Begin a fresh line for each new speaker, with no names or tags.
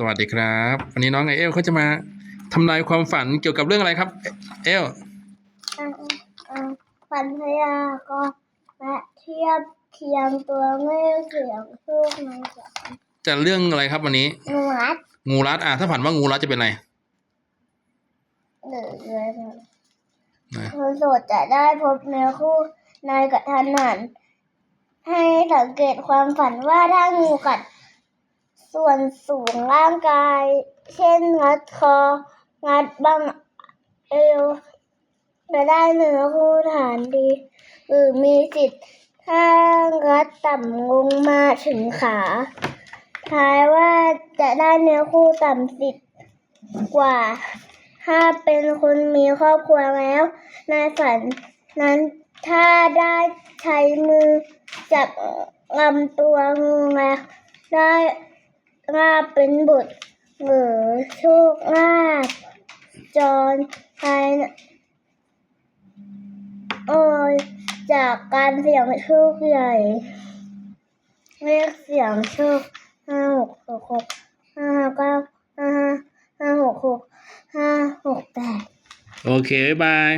สวัสดีครับ วันนี้น้องไอเอลเขาจะมาทำนายความฝันเกี่ยวกับเรื่องอะไรครับ เอล
อ่าอ่าฝันพยากรณ์และเทียบเคียงตัวเลขเสียงโชคในฝัน
จะเรื่องอะไรครับวันนี้
หนวด
งูรัดอะถ้าฝันว่างูรัดจะเป็นอะไร
หรือเลยนะ
นะ
คนโสดจะได้พบเนื้อคู่ในกระทันหันให้สังเกตความฝันว่าถ้างูกัด ส่วนสูงร่างกาย เช่นงัดคอ งัดบังเอวจะได้เนื้อคู่ฐานดี หรือมีสิทธิ์ถ้างัดต่ำลงมาถึงขาทายว่าจะได้เนื้อคู่ต่ำสิทธิ์กว่า ถ้าเป็นคนมีครอบครัวแล้ว ในฝันนั้นถ้าได้ใช้มือจับลำตัวงูแล้วได้ ลาบเป็นบุตรหรือโชคลาภจรภายโอ้ยจากการเสี่ยงโชคใหญ่เลขเสี่ยงโชคห้าหกหกหกห้าเก้าห้าห้าห้าหกหกห้าหกแปด
โอเค บ๊ายบาย